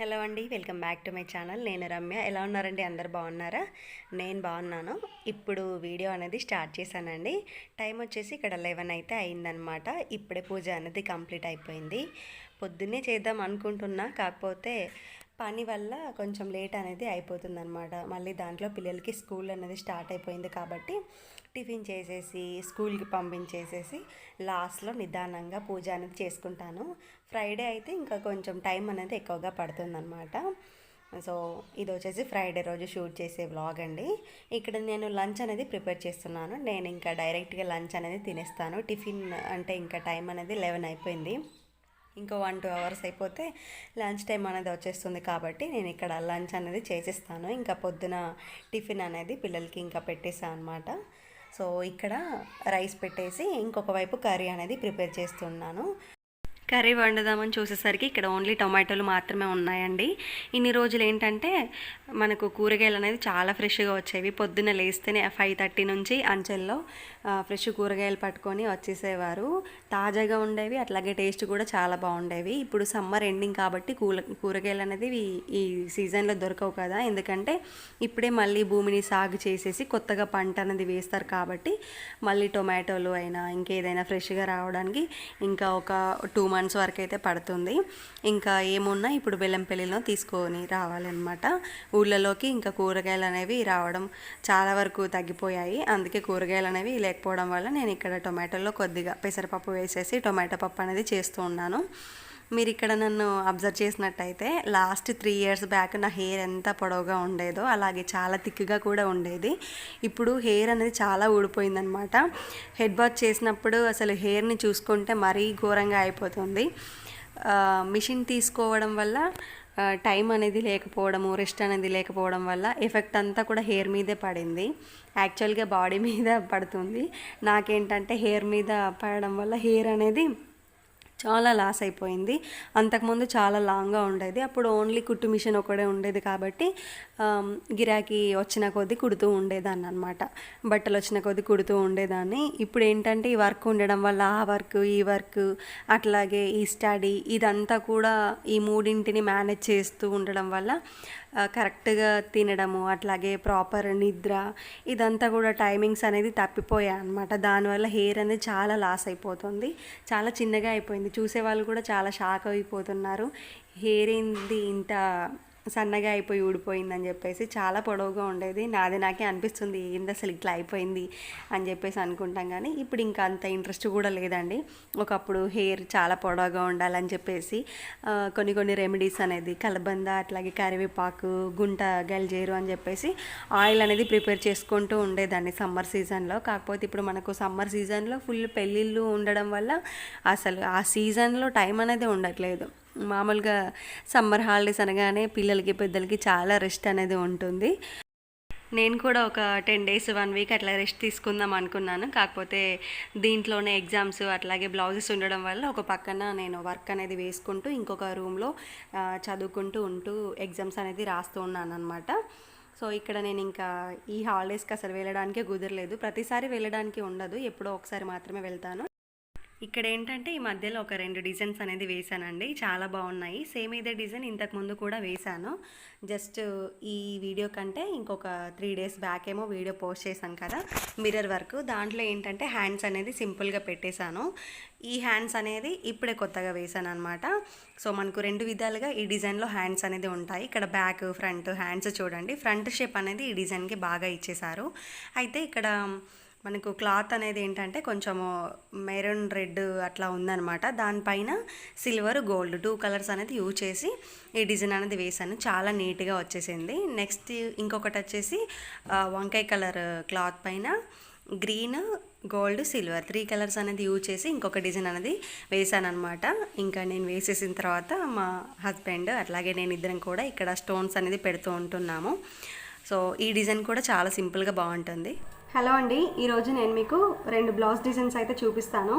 Hello అండి welcome back to my channel. నేను రమ్య. ఎలా ఉన్నారండి? అందరు బాగున్నారా? నేను బాగున్నాను. ఇప్పుడు వీడియో అనేది స్టార్ట్ చేశానండి. టైం వచ్చేసి ఇక్కడ లెవెన్ అయితే అయిందనమాట ఇప్పుడే పూజ అనేది కంప్లీట్ అయిపోయింది. పొద్దున్నే చేద్దాం అనుకుంటున్నా. కాకపోతే పని వల్ల కొంచెం లేట్ అనేది అయిపోతుంది అనమాట మళ్ళీ దాంట్లో పిల్లలకి స్కూల్ అనేది స్టార్ట్ అయిపోయింది కాబట్టి టిఫిన్ చేసేసి స్కూల్కి పంపించేసేసి లాస్ట్లో నిదానంగా పూజ అనేది చేసుకుంటాను. ఫ్రైడే అయితే ఇంకా కొంచెం టైం అనేది ఎక్కువగా పడుతుందన్నమాట. సో ఇది వచ్చేసి ఫ్రైడే రోజు షూట్ చేసే వ్లాగ్ అండి. ఇక్కడ నేను లంచ్ అనేది ప్రిపేర్ చేస్తున్నాను. నేను ఇంకా డైరెక్ట్గా లంచ్ అనేది తినేస్తాను. టిఫిన్ అంటే ఇంకా టైం అనేది లెవెన్ అయిపోయింది. ఇంకో వన్ టూ అవర్స్ అయిపోతే లంచ్ టైం అనేది వచ్చేస్తుంది కాబట్టి నేను ఇక్కడ లంచ్ అనేది చేసేస్తాను. ఇంకా పొద్దున టిఫిన్ అనేది పిల్లలకి ఇంకా పెట్టేసాను అనమాట సో ఇక్కడ రైస్ పెట్టేసి ఇంకొక వైపు కర్రీ అనేది ప్రిపేర్ చేస్తున్నాను. కర్రీ వండుదామని చూసేసరికి ఇక్కడ ఓన్లీ టొమాటోలు మాత్రమే ఉన్నాయండి. ఇన్ని రోజులు ఏంటంటే మనకు కూరగాయలు అనేది చాలా ఫ్రెష్గా వచ్చేవి. పొద్దున్న లేస్తేనే ఫైవ్ థర్టీ నుంచి అంచెల్లో ఫ్రెష్ కూరగాయలు పట్టుకొని వచ్చేసేవారు. తాజాగా ఉండేవి అట్లాగే టేస్ట్ కూడా చాలా బాగుండేవి. ఇప్పుడు సమ్మర్ ఎండింగ్ కాబట్టి కూల కూరగాయలు అనేది ఈ- ఈ సీజన్లో దొరకవు కదా. ఎందుకంటే ఇప్పుడే మళ్ళీ భూమిని సాగు చేసేసి కొత్తగా పంట అనేది వేస్తారు కాబట్టి మళ్ళీ టొమాటోలు అయినా ఇంకేదైనా ఫ్రెష్గా రావడానికి ఇంకా ఒక టూ మంత్స్ వరకు అయితే పడుతుంది. ఇంకా ఏమున్నా ఇప్పుడు బెల్లంపల్లిలో తీసుకొని రావాలన్నమాట. ఊళ్ళలోకి ఇంకా కూరగాయలు అనేవి రావడం చాలా వరకు తగ్గిపోయాయి. అందుకే కూరగాయలు అనేవి లేకపోవడం వల్ల నేను ఇక్కడ టొమాటోలో కొద్దిగా పెసరపప్పు వేసేసి టొమాటో పప్పు అనేది చేస్తూ ఉన్నాను. మీరు ఇక్కడ నన్ను అబ్జర్వ్ చేసినట్టయితే లాస్ట్ త్రీ ఇయర్స్ బ్యాక్ నా హెయిర్ ఎంత పొడవుగా ఉండేదో అలాగే చాలా థిక్గా కూడా ఉండేది. ఇప్పుడు హెయిర్ అనేది చాలా ఊడిపోయిందనమాట. హెడ్ బాత్ చేసినప్పుడు అసలు హెయిర్ని చూసుకుంటే మరీ ఘోరంగా అయిపోతుంది. మిషన్ తీసుకోవడం వల్ల టైం అనేది లేకపోవడము రెస్ట్ అనేది లేకపోవడం వల్ల ఎఫెక్ట్ అంతా కూడా హెయిర్ మీదే పడింది. యాక్చువల్గా బాడీ మీద పడుతుంది. నాకేంటంటే హెయిర్ మీద పడడం వల్ల హెయిర్ అనేది చాలా లాస్ అయిపోయింది. అంతకుముందు చాలా లాంగ్గా ఉండేది. అప్పుడు ఓన్లీ కుట్టు మిషన్ ఒకటే ఉండేది కాబట్టి గిరాకీ వచ్చిన కొద్దీ కుడుతూ ఉండేదాన్ని అనమాట బట్టలు వచ్చిన కొద్దీ కుడుతూ ఉండేదాన్ని. ఇప్పుడు ఏంటంటే ఈ వర్క్ ఉండడం వల్ల ఆ వర్క్ ఈ వర్క్ అట్లాగే ఈ స్టడీ ఇదంతా కూడా ఈ మూడింటిని మేనేజ్ చేస్తూ ఉండడం వల్ల కరెక్ట్గా తినడము అట్లాగే ప్రాపర్ నిద్ర ఇదంతా కూడా టైమింగ్స్ అనేది తప్పిపోయాయి అనమాట దానివల్ల హెయిర్ అనేది చాలా లాస్ అయిపోతుంది. చాలా చిన్నగా అయిపోయింది. చూసే వాళ్ళు కూడా చాలా షాక్ అయిపోతున్నారు. హెయిర్ ఏంది ఇంత సన్నగా అయిపోయి ఊడిపోయిందని చెప్పేసి చాలా పొడవుగా ఉండేది. నాది నాకే అనిపిస్తుంది ఏంది అసలు ఇట్లా అయిపోయింది అని చెప్పేసి అనుకుంటాం కానీ ఇప్పుడు ఇంకా అంత ఇంట్రెస్ట్ కూడా లేదండి. ఒకప్పుడు హెయిర్ చాలా పొడవుగా ఉండాలని చెప్పేసి కొన్ని కొన్ని రెమెడీస్ అనేది కలబంద అట్లాగే కరివేపాకు గుంట గల్జేరు అని చెప్పేసి ఆయిల్ అనేది ప్రిపేర్ చేసుకుంటూ ఉండేదాన్ని సమ్మర్ సీజన్లో. కాకపోతే ఇప్పుడు మనకు సమ్మర్ సీజన్లో ఫుల్ పెళ్ళిళ్ళు ఉండడం వల్ల అసలు ఆ సీజన్లో టైం అనేది ఉండట్లేదు. మామూలుగా సమ్మర్ హాలిడేస్ అనగానే పిల్లలకి పెద్దలకి చాలా రెస్ట్ అనేది ఉంటుంది. నేను కూడా ఒక టెన్ డేస్ వన్ వీక్ అట్లా రెస్ట్ తీసుకుందాం అనుకున్నాను. కాకపోతే దీంట్లోనే ఎగ్జామ్స్ అట్లాగే బ్లౌజెస్ ఉండడం వల్ల ఒక పక్కన నేను వర్క్ అనేది వేసుకుంటూ ఇంకొక రూమ్లో చదువుకుంటూ ఉంటూ ఎగ్జామ్స్ అనేది రాస్తూ ఉన్నాను అనమాట సో ఇక్కడ నేను ఇంకా ఈ హాలిడేస్కి అసలు వెళ్ళడానికే కుదరలేదు. ప్రతిసారి వెళ్ళడానికి ఉండదు. ఎప్పుడో ఒకసారి మాత్రమే వెళ్తాను. ఇక్కడ ఏంటంటే ఈ మధ్యలో ఒక రెండు డిజైన్స్ అనేది వేశానండి. చాలా బాగున్నాయి. సేమ్ ఇదే డిజైన్ ఇంతకు ముందు కూడా వేశాను. జస్ట్ ఈ వీడియో కంటే ఇంకొక త్రీ డేస్ బ్యాక్ ఏమో వీడియో పోస్ట్ చేశాను కదా మిర్రర్ వర్క్. దాంట్లో ఏంటంటే హ్యాండ్స్ అనేది సింపుల్గా పెట్టేశాను. ఈ హ్యాండ్స్ అనేది ఇప్పుడే కొత్తగా వేశాను అనమాట సో మనకు రెండు విధాలుగా ఈ డిజైన్లో హ్యాండ్స్ అనేది ఉంటాయి. ఇక్కడ బ్యాక్ ఫ్రంట్ హ్యాండ్స్ చూడండి. ఫ్రంట్ షేప్ అనేది ఈ డిజైన్కి బాగా ఇచ్చేశారు. అయితే ఇక్కడ మనకు క్లాత్ అనేది ఏంటంటే కొంచెము మెరూన్ రెడ్ అట్లా ఉందనమాట దానిపైన సిల్వర్ గోల్డ్ టూ కలర్స్ అనేది యూజ్ చేసి ఈ డిజైన్ అనేది వేసాను చాలా నీట్గా వచ్చేసింది. నెక్స్ట్ ఇంకొకటి వచ్చేసి వంకాయ కలర్ క్లాత్ పైన green gold silver three colours అనేది యూజ్ చేసి ఇంకొక డిజైన్ అనేది వేసాను అనమాట ఇంకా నేను వేసేసిన తర్వాత మా హస్బెండ్ అట్లాగే నేను ఇద్దరం కూడా ఇక్కడ స్టోన్స్ అనేది పెడుతూ ఉంటున్నాము. సో ఈ డిజైన్ కూడా చాలా సింపుల్గా బాగుంటుంది. హలో అండి. ఈరోజు నేను మీకు రెండు బ్లౌజ్ డిజైన్స్ అయితే చూపిస్తాను.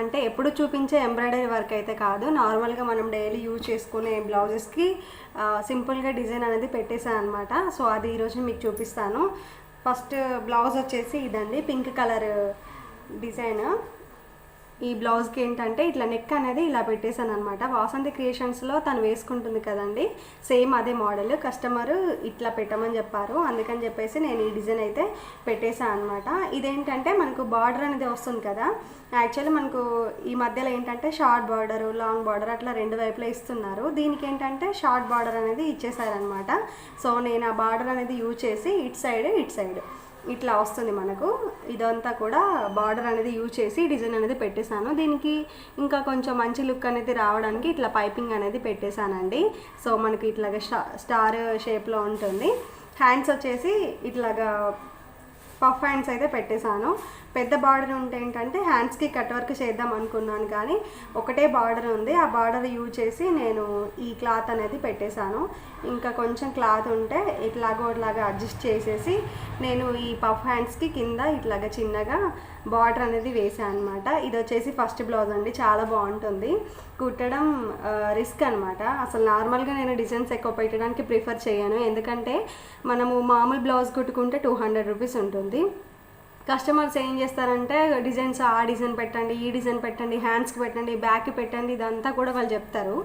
అంటే ఎప్పుడు చూపించే ఎంబ్రాయిడరీ వర్క్ అయితే కాదు. నార్మల్గా మనం డైలీ యూజ్ చేసుకునే బ్లౌజెస్కి సింపుల్గా డిజైన్ అనేది పెట్టేశాను అనమాట సో అది ఈరోజు మీకు చూపిస్తాను. ఫస్ట్ బ్లౌజ్ వచ్చేసి ఇదండి. Pink colour design. ఈ బ్లౌజ్కి ఏంటంటే ఇట్లా నెక్ అనేది ఇలా పెట్టేశాను అనమాట వాసంతి క్రియేషన్స్లో తను వేసుకుంటుంది కదండి. సేమ్ అదే మోడల్ కస్టమర్ ఇట్లా పెట్టమని చెప్పారు. అందుకని చెప్పేసి నేను ఈ డిజైన్ అయితే పెట్టేశాను అనమాట ఇదేంటంటే మనకు బార్డర్ అనేది వస్తుంది కదా. యాక్చువల్లీ మనకు ఈ మధ్యలో ఏంటంటే షార్ట్ బార్డర్ లాంగ్ బార్డర్ అట్లా రెండు వైపులా ఇస్తున్నారు. దీనికి ఏంటంటే షార్ట్ బార్డర్ అనేది ఇచ్చేసారనమాట సో నేను ఆ బార్డర్ అనేది యూజ్ చేసి ఇట్ సైడ్ ఇట్ సైడ్ ఇట్లా వస్తుంది మనకు. ఇదంతా కూడా బార్డర్ అనేది యూజ్ చేసి డిజైన్ అనేది పెట్టేశాను. దీనికి ఇంకా కొంచెం మంచి లుక్ అనేది రావడానికి ఇట్లా పైపింగ్ అనేది పెట్టేశానండి. సో మనకి ఇట్లాగా స్టార్ షేప్లో ఉంటుంది. హ్యాండ్స్ వచ్చేసి ఇట్లాగా పఫ్ హ్యాండ్స్ అయితే పెట్టేశాను. పెద్ద బార్డర్ ఉంటే ఏంటంటే హ్యాండ్స్కి కట్ వర్క్ చేద్దాం అనుకున్నాను కానీ ఒకటే బార్డర్ ఉంది. ఆ బార్డర్ యూజ్ చేసి నేను ఈ క్లాత్ అనేది పెట్టేశాను. ఇంకా కొంచెం క్లాత్ ఉంటే ఇట్లాగో ఇట్లాగా అడ్జస్ట్ చేసేసి నేను ఈ పఫ్ హ్యాండ్స్కి కింద ఇట్లాగా చిన్నగా బార్డర్ అనేది వేసాను అనమాట ఇది వచ్చేసి ఫస్ట్ బ్లౌజ్ అండి. చాలా బాగుంటుంది. కుట్టడం రిస్క్ అనమాట అసలు నార్మల్గా నేను డిజైన్స్ ఎక్కువ పెట్టడానికి ప్రిఫర్ చేయను. ఎందుకంటే మనము మామూలు బ్లౌజ్ కుట్టుకుంటే టూ హండ్రెడ్ రూపీస్ ఉంటుంది. కస్టమర్స్ ఏం చేస్తారంటే డిజైన్స్ ఆ డిజైన్ పెట్టండి ఈ డిజైన్ పెట్టండి హ్యాండ్స్కి పెట్టండి బ్యాక్కి పెట్టండి ఇదంతా కూడా వాళ్ళు చెప్తారు.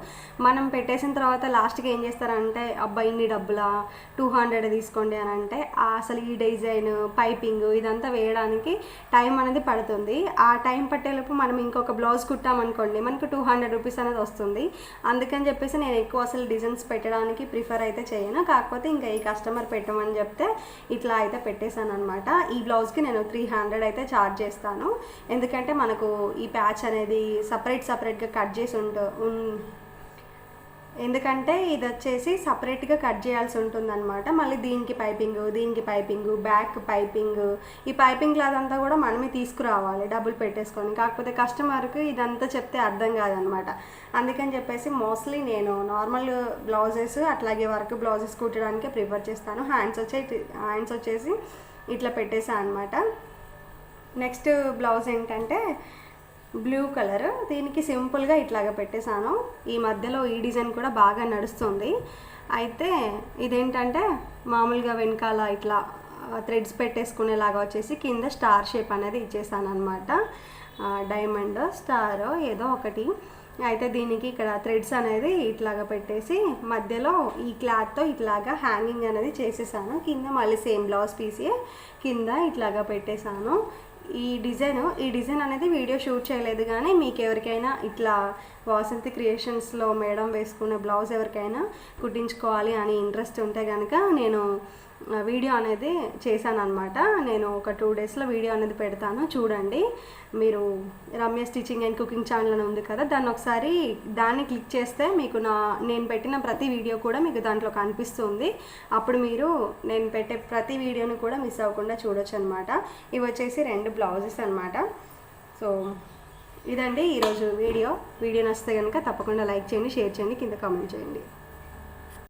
మనం పెట్టేసిన తర్వాత లాస్ట్కి ఏం చేస్తారంటే అబ్బా ఇన్ని డబ్బులా? టూ హండ్రెడ్ తీసుకోండి అని అంటే అసలు ఈ డిజైన్ పైపింగ్ ఇదంతా వేయడానికి టైం అనేది పడుతుంది. ఆ టైం పట్టేలోపు మనం ఇంకొక బ్లౌజ్ కుట్టామనుకోండి మనకు టూ హండ్రెడ్ రూపీస్ అనేది వస్తుంది. అందుకని చెప్పేసి నేను ఎక్కువ అసలు డిజైన్స్ పెట్టడానికి ప్రిఫర్ అయితే చేయను. కాకపోతే ఇంకా ఈ కస్టమర్ పెట్టమని చెప్తే ఇట్లా అయితే పెట్టేశాను అనమాట ఈ బ్లౌజ్కి నేను త్రీ హండ్రెడ్ అయితే ఛార్జ్ చేస్తాను. ఎందుకంటే మనకు ఈ ప్యాచ్ అనేది సపరేట్ సపరేట్గా కట్ చేసి ఉంటు ఎందుకంటే ఇది వచ్చేసి సపరేట్గా కట్ చేయాల్సి ఉంటుందన్నమాట. మళ్ళీ దీనికి పైపింగ్ దీనికి పైపింగ్ బ్యాక్ పైపింగ్ ఈ పైపింగ్ అదంతా అంతా కూడా మనమే తీసుకురావాలి డబ్బులు పెట్టేసుకొని. కాకపోతే కస్టమర్కి ఇదంతా చెప్తే అర్థం కాదనమాట అందుకని చెప్పేసి మోస్ట్లీ నేను నార్మల్ బ్లౌజెస్ అట్లాగే వర్క్ బ్లౌజెస్ కుట్టడానికే ప్రిఫర్ చేస్తాను. హ్యాండ్స్ వచ్చే హ్యాండ్స్ వచ్చేసి ఇట్లా పెట్టేసా అనమాట నెక్స్ట్ బ్లౌజ్ ఏంటంటే బ్లూ కలర్ దీనికి సింపుల్గా ఇట్లాగా పెట్టేశాను ఈ మధ్యలో ఈ డిజైన్ కూడా బాగా నడుస్తుంది. అయితే ఇదేంటంటే మామూలుగా వెనకాల ఇట్లా థ్రెడ్స్ పెట్టేసుకునేలాగా వచ్చేసి కింద స్టార్ షేప్ అనేది ఇచ్చేసాను అనమాట డైమండ్ స్టార్ ఏదో ఒకటి. అయితే దీనికి ఇక్కడ థ్రెడ్స్ అనేది ఇట్లాగా పెట్టేసి మధ్యలో ఈ క్లాత్తో ఇట్లాగా హ్యాంగింగ్ అనేది చేసేసాను. కింద మళ్ళీ సేమ్ బ్లౌజ్ పీసే కింద ఇట్లాగా పెట్టేశాను ఈ డిజైన్ ఈ డిజైన్ అనేది వీడియో షూట్ చేయలేదు కానీ మీకు ఎవరికైనా ఇట్లా వాసంతి క్రియేషన్స్లో మేడం వేసుకునే బ్లౌజ్ ఎవరికైనా కుట్టించుకోవాలి అని ఇంట్రెస్ట్ ఉంటే కనుక నేను వీడియో అనేది చేశాను అనమాట నేను ఒక టూ డేస్లో వీడియో అనేది పెడతాను. చూడండి. మీరు Ramya stitching and cooking channel అని ఉంది కదా దాన్ని ఒకసారి దాన్ని క్లిక్ చేస్తే మీకు నా నేను పెట్టిన ప్రతి వీడియో కూడా మీకు దాంట్లో కనిపిస్తుంది. అప్పుడు మీరు నేను పెట్టే ప్రతి వీడియోని కూడా మిస్ అవ్వకుండా చూడొచ్చు అనమాట ఇవి వచ్చేసి రెండు బ్లౌజెస్ అనమాట సో ఇదండి ఈరోజు వీడియో. వీడియో నచ్చితే కనుక తప్పకుండా లైక్ చేయండి షేర్ చేయండి కింద కామెంట్ చేయండి.